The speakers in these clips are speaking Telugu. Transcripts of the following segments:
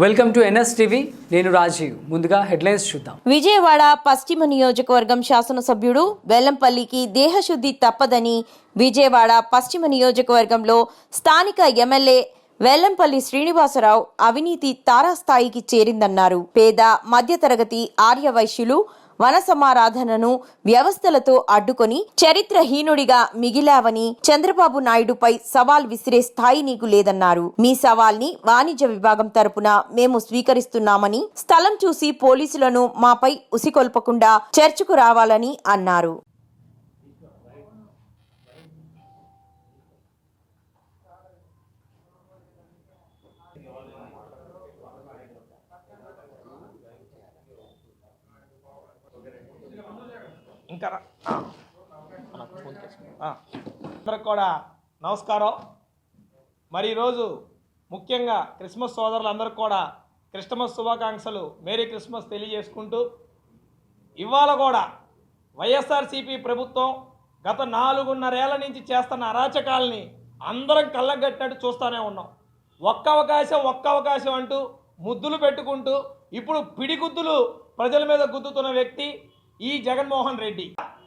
వెల్కమ్ టు ఎన్ఎస్ టీవీ నేను రాజీవ్. ముందుగా హెడ్లైన్స్ చూద్దాం. విజయవాడ పశ్చిమ నియోజకవర్గం శాసనసభ్యుడు వెల్లంపల్లికి దేహశుద్ధి తప్పదని విజయవాడ పశ్చిమ నియోజకవర్గంలో స్థానిక ఎమ్మెల్యే వెల్లంపల్లి శ్రీనివాసరావు అవినీతి తారాస్థాయికి చేరిందన్నారు. పేద మధ్యతరగతి ఆర్యవైశ్యులు వన సమారాధనను వ్యవస్థలతో అడ్డుకొని చరిత్రహీనుడిగా మిగిలావని చంద్రబాబు నాయుడుపై సవాల్ విసిరే స్థాయి నీకు లేదన్నారు. మీ సవాల్ని వాణిజ్య విభాగం తరపున మేము స్వీకరిస్తున్నామని స్థలం చూసి పోలీసులను మాపై ఉసికొల్పకుండా చర్చకు రావాలని అన్నారు. ఇంకా. అందరికి కూడా నమస్కారం. మరి ఈరోజు ముఖ్యంగా క్రిస్మస్ సోదరులందరికీ కూడా క్రిస్టమస్ శుభాకాంక్షలు. మేరీ క్రిస్మస్ తెలియజేసుకుంటూ ఇవాళ కూడా వైఎస్ఆర్సీపీ ప్రభుత్వం గత నాలుగున్నరేళ్ళ నుంచి చేస్తున్న అరాచకాలని అందరం కళ్ళగట్టినట్టు చూస్తూనే ఉన్నాం. ఒక్క అవకాశం ఒక్క అవకాశం అంటూ ముద్దులు పెట్టుకుంటూ ఇప్పుడు పిడిగుద్దులు ప్రజల మీద గుద్దుతున్న వ్యక్తి ఈ జగన్మోహన్ రెడ్డి.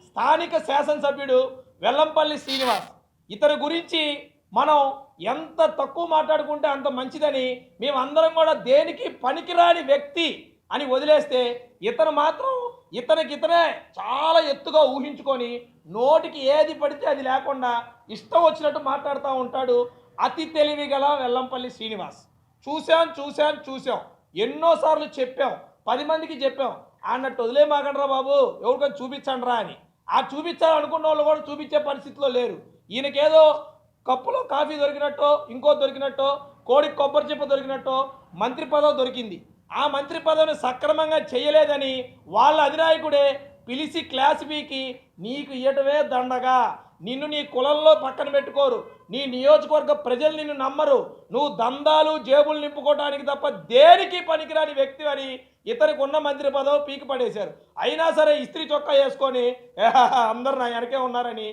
స్థానిక శాసనసభ్యుడు వెల్లంపల్లి శ్రీనివాస్. ఇతని గురించి మనం ఎంత తక్కువ మాట్లాడుకుంటే అంత మంచిదని మేమందరం కూడా దేనికి పనికిరాని వ్యక్తి అని వదిలేస్తే ఇతను మాత్రం ఇతనికి ఇతనే చాలా ఎత్తుగా ఊహించుకొని నోటికి ఏది పడితే అది లేకుండా ఇష్టం వచ్చినట్టు మాట్లాడుతూ ఉంటాడు అతి తెలివి గల వెల్లంపల్లి శ్రీనివాస్. చూశాం చూశాం చూసాం ఎన్నోసార్లు చెప్పాం పది మందికి చెప్పాం. అన్నట్టు వదిలే మాకండ్రా బాబు. ఎవరికైనా చూపించండి రా అని. ఆ చూపించాలనుకున్న వాళ్ళు కూడా చూపించే పరిస్థితిలో లేరు. ఈయనకేదో కప్పులో కాఫీ దొరికినట్టో ఇంకో దొరికినట్టో కోడి కొబ్బరి చెప్ప దొరికినట్టో మంత్రి పదవి దొరికింది. ఆ మంత్రి పదవిని సక్రమంగా చేయలేదని వాళ్ళ అధినాయకుడే పిలిచి క్లాస్ బీకి నీకు ఇయ్యటమే దండగా. నిన్ను నీ కులంలో పక్కన పెట్టుకోరు. నీ నియోజకవర్గ ప్రజలు నిన్ను నమ్మరు. నువ్వు దందాలు జేబులు నింపుకోవడానికి తప్ప దేనికి పనికిరాని వ్యక్తి అని ఇతనికి ఉన్న మంత్రి పదవి పీకి పడేశారు. అయినా సరే ఇస్త్రీ చొక్కా వేసుకొని అందరు నా వెనకే ఉన్నారని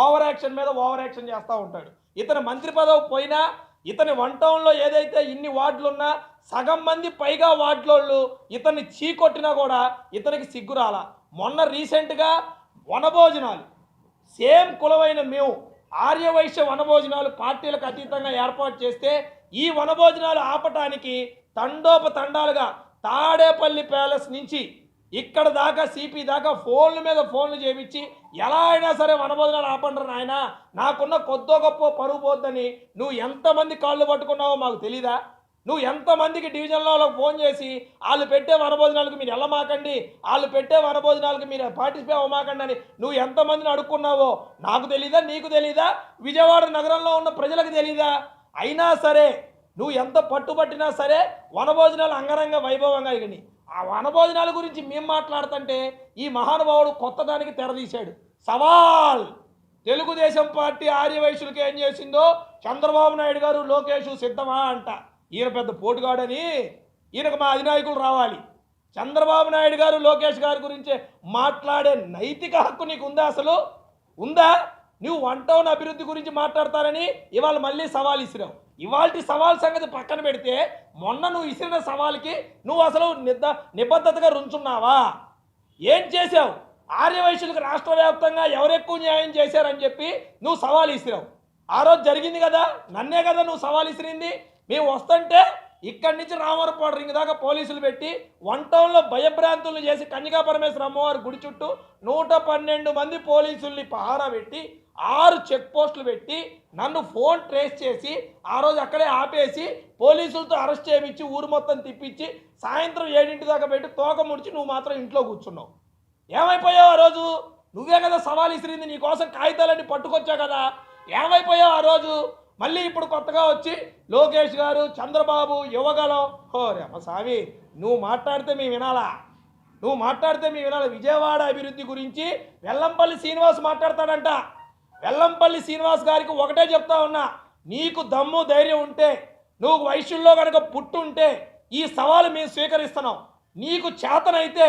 ఓవర్ యాక్షన్ మీద ఓవర్ యాక్షన్ చేస్తూ ఉంటాడు. ఇతని మంత్రి పదవి పోయినా ఇతని వన్ టౌన్లో ఏదైతే ఇన్ని వార్డులు ఉన్నా సగం మంది పైగా వార్డులోళ్ళు ఇతన్ని చీకొట్టినా కూడా ఇతనికి సిగ్గురాల మొన్న రీసెంట్గా వనభోజనాలు సేమ్ కులమైన మేము ఆర్యవైశ్య వనభోజనాలు పార్టీలకు అతీతంగా ఏర్పాటు చేస్తే ఈ వనభోజనాలు ఆపటానికి తండోపతండాలుగా తాడేపల్లి ప్యాలెస్ నుంచి ఇక్కడ దాకా సిపి దాకా ఫోన్ల మీద ఫోన్లు చేపించి ఎలా అయినా సరే వనభోజనాలు ఆపండి నాయన నాకున్న కొద్దో గొప్ప పరుగు పోద్దని నువ్వు ఎంతమంది కాళ్ళు పట్టుకున్నావో మాకు తెలీదా? నువ్వు ఎంతమందికి డివిజన్లో ఫోన్ చేసి వాళ్ళు పెట్టే వనభోజనాలకు మీరు వెళ్ళమాకండి వాళ్ళు పెట్టే వనభోజనాలకు మీరు పార్టిసిపేట్ అవ్వమాకండి అని నువ్వు ఎంతమందిని అడుక్కున్నావో నాకు తెలీదా నీకు తెలీదా విజయవాడ నగరంలో ఉన్న ప్రజలకు తెలీదా? అయినా సరే నువ్వు ఎంత పట్టుబట్టినా సరే వనభోజనాలు అంగరంగ వైభవంగా ఇగని ఆ వనభోజనాల గురించి మేము మాట్లాడుతుంటే ఈ మహానుభావుడు కొత్త దానికి తెరదీశాడు సవాల్! తెలుగుదేశం పార్టీ ఆర్యవైశ్యులకి ఏం చేసిందో చంద్రబాబు నాయుడు గారు లోకేష్ సిద్ధమా అంట. ఈయన పెద్ద పోటుగాడని ఈయనకు మా అధినాయకులు రావాలి. చంద్రబాబు నాయుడు గారు లోకేష్ గారి గురించి మాట్లాడే నైతిక హక్కు నీకు ఉందా అసలు? ఉందా? నువ్వు వన్ టౌన్ అభివృద్ధి గురించి మాట్లాడతానని ఇవాళ మళ్ళీ సవాల్ ఇసిరావు. ఇవాళ సవాల్ సంగతి పక్కన పెడితే మొన్న నువ్వు ఇసిరిన సవాల్కి నువ్వు అసలు నిద్ద నిబద్ధతగా రుంచున్నావా? ఏం చేసావు ఆర్యవైశ్యులకు రాష్ట్ర వ్యాప్తంగా ఎవరెక్కువ న్యాయం చేశారని చెప్పి నువ్వు సవాల్ ఇసిరావు. ఆ రోజు జరిగింది కదా? నన్నే కదా నువ్వు సవాల్ ఇసిరింది? మేము వస్తుంటే ఇక్కడి నుంచి రామవరపాడు రింగ్ దాకా పోలీసులు పెట్టి వన్ టౌన్లో భయభ్రాంతులు చేసి కన్యకా పరమేశ్వర అమ్మవారి గుడి చుట్టూ నూట పన్నెండు మంది పోలీసుల్ని పహారా పెట్టి ఆరు చెక్ పోస్టులు పెట్టి నన్ను ఫోన్ ట్రేస్ చేసి ఆ రోజు అక్కడే ఆపేసి పోలీసులతో అరెస్ట్ చేయించి ఊరు మొత్తం తిప్పించి సాయంత్రం ఏడింటి దాకా పెట్టి తోక ముడిచి నువ్వు మాత్రం ఇంట్లో కూర్చున్నావు. ఏమైపోయావు ఆ రోజు? నువ్వే కదా సవాల్ ఇసిరింది నీ కోసం కాగితాలన్నీ పట్టుకొచ్చావు కదా. ఏమైపోయావు ఆ రోజు? మళ్ళీ ఇప్పుడు కొత్తగా వచ్చి లోకేష్ గారు చంద్రబాబు ఇవ్వగలం. ఓ రేమ స్వామి నువ్వు మాట్లాడితే మేము వినాలా? నువ్వు మాట్లాడితే మేము వినాలి? విజయవాడ అభివృద్ధి గురించి వెల్లంపల్లి శ్రీనివాస్ మాట్లాడతాడంట. వెల్లంపల్లి శ్రీనివాస్ గారికి ఒకటే చెప్తా ఉన్నా నీకు దమ్ము ధైర్యం ఉంటే నువ్వు వయసుల్లో కనుక పుట్టుంటే ఈ సవాలు మేము స్వీకరిస్తున్నాం. నీకు చేతనైతే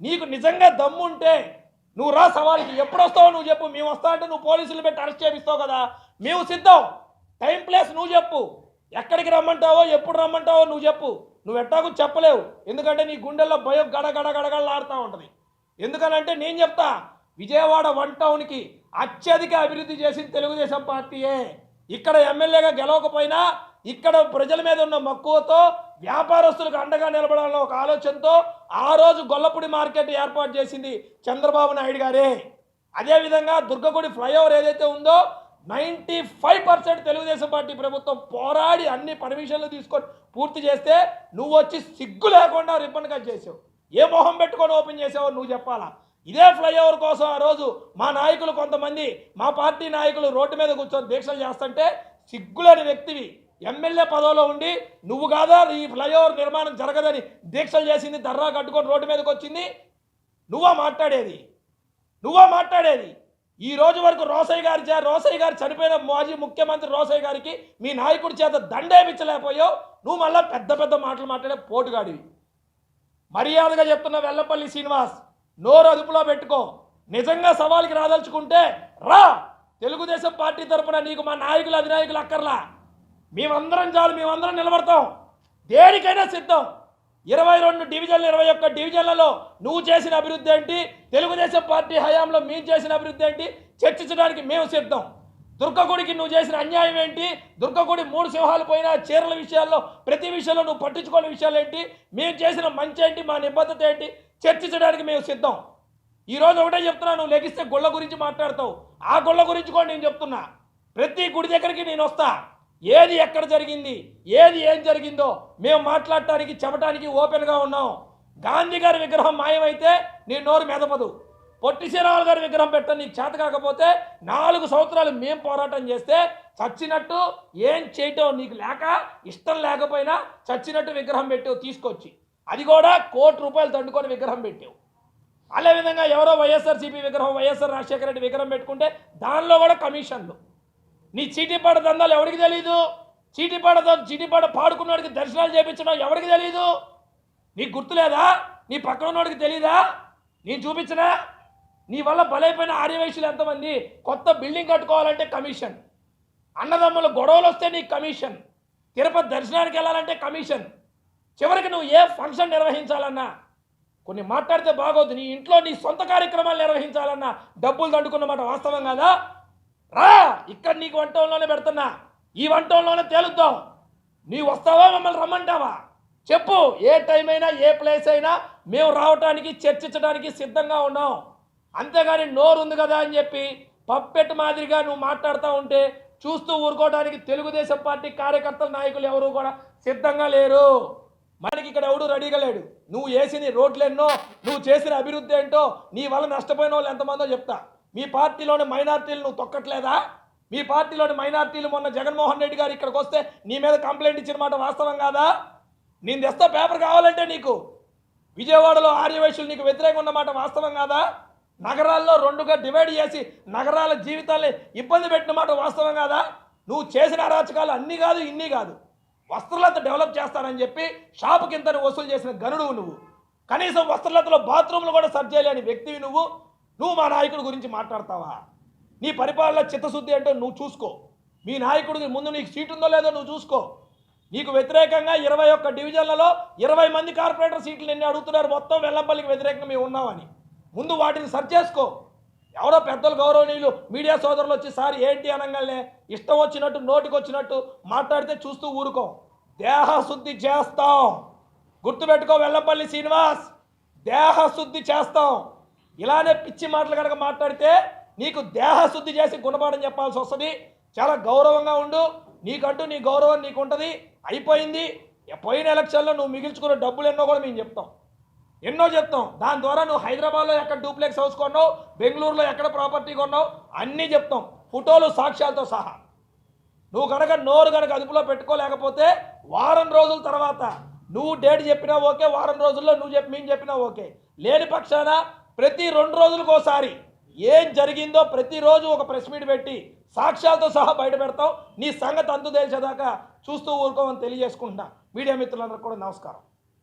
నీకు నిజంగా దమ్ము ఉంటే నువ్వు రా సవాల్కి. ఎప్పుడు వస్తావో నువ్వు చెప్పు. మేము వస్తా అంటే నువ్వు పోలీసులు పెట్టి అరెస్ట్ చేపిస్తావు కదా. మేము సిద్ధం. టైం ప్లేస్ నువ్వు చెప్పు. ఎక్కడికి రమ్మంటావో ఎప్పుడు రమ్మంటావో నువ్వు చెప్పు. నువ్వు ఎట్టాకు చెప్పలేవు. ఎందుకంటే నీ గుండెల్లో భయం గడ గడ గడగడలాడుతూ ఉంటుంది. ఎందుకనంటే నేను చెప్తా విజయవాడ వన్ టౌన్కి అత్యధిక అభివృద్ధి చేసింది తెలుగుదేశం పార్టీయే. ఇక్కడ ఎమ్మెల్యేగా గెలవకపోయినా ఇక్కడ ప్రజల మీద ఉన్న మక్కువతో వ్యాపారస్తులకు అండగా నిలబడాలన్న ఒక ఆలోచనతో ఆ రోజు గొల్లపూడి మార్కెట్ ఏర్పాటు చేసింది చంద్రబాబు నాయుడు గారే. అదేవిధంగా దుర్గగుడి ఫ్లైఓవర్ ఏదైతే ఉందో ninety five percent Telugu Desam party ప్రభుత్వం పోరాడి అన్ని పర్మిషన్లు తీసుకొని పూర్తి చేస్తే నువ్వు వచ్చి సిగ్గు లేకుండా రిబ్బన్ కట్ చేసావు. ఏ మొహం పెట్టుకొని ఓపెన్ చేసావో నువ్వు చెప్పాలా? ఇదే ఫ్లైఓవర్ కోసం ఆ రోజు మా నాయకులు కొంతమంది మా పార్టీ నాయకులు రోడ్డు మీద కూర్చొని దీక్షలు చేస్తుంటే సిగ్గులేని వ్యక్తివి. ఎమ్మెల్యే పదవిలో ఉండి నువ్వు కాదా ఈ ఫ్లైఓవర్ నిర్మాణం జరగదని దీక్షలు చేసింది దర్రా కట్టుకొని రోడ్డు మీదకి వచ్చింది? నువ్వా మాట్లాడేది? నువ్వా మాట్లాడేది? ఈ రోజు వరకు రోసయ్య గారి చే రోసయ్య గారు చనిపోయిన మాజీ ముఖ్యమంత్రి రోసయ్య గారికి మీ నాయకుడి చేత దండేపించలేకపోయావు నువ్వు మళ్ళీ పెద్ద పెద్ద మాటలు మాట్లాడే పోటుగాడివి. మర్యాదగా చెప్తున్న వెల్లపల్లి శ్రీనివాస్ నోరు అదుపులో పెట్టుకో. నిజంగా సవాల్కి రాదలుచుకుంటే రా. తెలుగుదేశం పార్టీ తరఫున నీకు మా నాయకులు అధినాయకులు అక్కర్లా. మేమందరం చాలు మేమందరం నిలబడతాం. దేనికైనా సిద్ధం. ఇరవై రెండు డివిజన్లు ఇరవై ఒక్క డివిజన్లలో నువ్వు చేసిన అభివృద్ధి ఏంటి? తెలుగుదేశం పార్టీ హయాంలో మేము చేసిన అభివృద్ధి ఏంటి? చర్చించడానికి మేము సిద్ధం. దుర్గగుడికి నువ్వు చేసిన అన్యాయం ఏంటి? దుర్గగుడి మూడు సింహాలు పోయినా చీరల విషయాల్లో ప్రతి విషయంలో నువ్వు పట్టించుకోని విషయాలు ఏంటి? మేము చేసిన మంచి ఏంటి? మా నిబద్ధత ఏంటి? చర్చించడానికి మేము సిద్ధం. ఈరోజు ఒకటే చెప్తున్నా నువ్వు లెగిస్తే గుళ్ళ గురించి మాట్లాడతావు. ఆ గుళ్ళ గురించి కూడా నేను చెప్తున్నా. ప్రతి గుడి దగ్గరికి నేను వస్తాను ఏది ఎక్కడ జరిగింది? ఏది ఏం జరిగిందో మేము మాట్లాడటానికి చెప్పడానికి ఓపెన్గా ఉన్నాం. గాంధీ గారి విగ్రహం మాయమైతే నీ నోరు మెదపదు. పొట్టి శ్రీరాములు గారి విగ్రహం పెట్ట నీకు చేత కాకపోతే నాలుగు సంవత్సరాలు మేం పోరాటం చేస్తే చచ్చినట్టు ఏం చేయటం నీకు లేక ఇష్టం లేకపోయినా చచ్చినట్టు విగ్రహం పెట్టావు తీసుకొచ్చి. అది కూడా కోటి రూపాయలు దండుకొని విగ్రహం పెట్టావు. అదే విధంగా ఎవరో వైఎస్ఆర్సీపీ విగ్రహం వైఎస్ఆర్ రాజశేఖర రెడ్డి విగ్రహం పెట్టుకుంటే దానిలో కూడా కమిషన్లు. నీ చీటిపాడ దందాలు ఎవరికి తెలీదు? చీటీపాడ చీటిపాడ పాడుకున్నవాడికి దర్శనాలు చేపించడం ఎవరికి తెలీదు? నీకు గుర్తులేదా నీ పక్కన ఉన్నవాడికి తెలీదా? నేను చూపించనా? నీ వల్ల బలైపోయిన ఆర్యవైశ్యులు ఎంతమంది? కొత్త బిల్డింగ్ కట్టుకోవాలంటే కమిషన్. అన్నదమ్ముల గొడవలు వస్తే నీకు కమిషన్. తిరుపతి దర్శనానికి వెళ్ళాలంటే కమిషన్. చివరికి నువ్వు ఏ ఫంక్షన్ నిర్వహించాలన్నా? కొన్ని మాట్లాడితే బాగోదు. నీ ఇంట్లో నీ సొంత కార్యక్రమాలు నిర్వహించాలన్నా? డబ్బులు దండుకున్నమాట వాస్తవం కదా? రా ఇక్కడ నీకు వంటంలోనే పెడుతున్నా. ఈ వంటంలోనే తేలుద్దాం. నీ వస్తావా మమ్మల్ని రమ్మంటావా? చెప్పు ఏ టైం అయినా ఏ ప్లేస్ అయినా మేము రావటానికి చర్చించడానికి సిద్ధంగా ఉన్నాం. అంతేగాని నోరు ఉంది కదా అని చెప్పి పప్పెట్ మాదిరిగా నువ్వు మాట్లాడుతూ ఉంటే చూస్తూ ఊరుకోవడానికి తెలుగుదేశం పార్టీ కార్యకర్తల నాయకులు ఎవరు కూడా సిద్ధంగా లేరు. మనకి ఇక్కడ ఎవడు రెడీగా లేడు. నువ్వు వేసిన రోడ్లు ఎన్నో నువ్వు చేసిన అభివృద్ధి ఏంటో నీ వల్ల నష్టపోయిన వాళ్ళు ఎంతమందో చెప్తా. మీ పార్టీలోని మైనార్టీలు నువ్వు తొక్కట్లేదా? మీ పార్టీలోని మైనార్టీలు మొన్న జగన్మోహన్ రెడ్డి గారు ఇక్కడికి వస్తే నీ మీద కంప్లైంట్ ఇచ్చిన మాట వాస్తవం కాదా? నేను తెస్తా పేపర్ కావాలంటే నీకు. విజయవాడలో ఆర్యవైశ్యులు నీకు వ్యతిరేకంగా ఉన్నమాట వాస్తవం కాదా? నగరాల్లో రెండుగా డివైడ్ చేసి నగరాల జీవితాల్ని ఇబ్బంది పెట్టిన మాట వాస్తవం కాదా? నువ్వు చేసిన అరాచకాలు అన్నీ కాదు ఇన్ని కాదు. వస్త్రలత డెవలప్ చేస్తానని చెప్పి షాపు కింద వసూలు చేసిన గనుడువు నువ్వు. కనీసం వస్త్రలతలో బాత్రూమ్లు కూడా సర్జ్ చేయలేని వ్యక్తివి నువ్వు. నువ్వు మా నాయకుడి గురించి మాట్లాడతావా? నీ పరిపాలన చిత్తశుద్ధి ఏంటో నువ్వు చూసుకో. మీ నాయకుడికి ముందు నీకు సీటు ఉందో లేదో నువ్వు చూసుకో. నీకు వ్యతిరేకంగా ఇరవై ఒక్క డివిజన్లలో ఇరవై మంది కార్పొరేటర్ సీట్లు నిన్ను అడుగుతున్నారు. మొత్తం వెల్లంపల్లికి వ్యతిరేకంగా మేము ఉన్నామని. ముందు వాటిని సర్చ్ చేసుకో. ఎవరో పెద్దలు గౌరవనీయులు మీడియా సోదరులు వచ్చి సార్ ఏంటి అనగానే ఇష్టం వచ్చినట్టు నోటికి వచ్చినట్టు మాట్లాడితే చూస్తూ ఊరుకో. దేహశుద్ధి చేస్తాం. గుర్తుపెట్టుకో వెల్లంపల్లి శ్రీనివాస్. దేహశుద్ధి చేస్తాం. ఇలానే పిచ్చి మాటలు కనుక మాట్లాడితే నీకు దేహశుద్ధి చేసి గుణపాఠం చెప్పాల్సి వస్తుంది. చాలా గౌరవంగా ఉండు. నీకంటూ నీ గౌరవం నీకు ఉంటుంది అయిపోయింది పోయిన ఎలక్షన్లో నువ్వు మిగిల్చుకున్న డబ్బులు ఎన్నో కూడా మేము చెప్తాం. ఎన్నో చెప్తాం. దాని ద్వారా నువ్వు హైదరాబాద్లో ఎక్కడ డూప్లెక్స్ హౌస్ కొన్నావు బెంగళూరులో ఎక్కడ ప్రాపర్టీ కొన్నావు అన్నీ చెప్తాం. ఫోటోలు సాక్ష్యాలతో సహా. నువ్వు కనుక నోరు కనుక అదుపులో పెట్టుకోలేకపోతే వారం రోజుల తర్వాత నువ్వు డేట్ చెప్పినా ఓకే వారం రోజుల్లో నువ్వు చెప్పి మేము చెప్పినా ఓకే. లేని పక్షాన ప్రతి రెండు రోజులకు ఒకసారి ఏం జరిగిందో ప్రతిరోజు ఒక ప్రెస్ మీట్ పెట్టి సాక్ష్యాలతో సహా బయట పెడతాం. నీ సంగతి అంతు తెలిసేదాకా చూస్తూ ఊరుకోమని తెలియజేసుకుంటున్నా. మీడియా మిత్రులందరికీ కూడా నమస్కారం.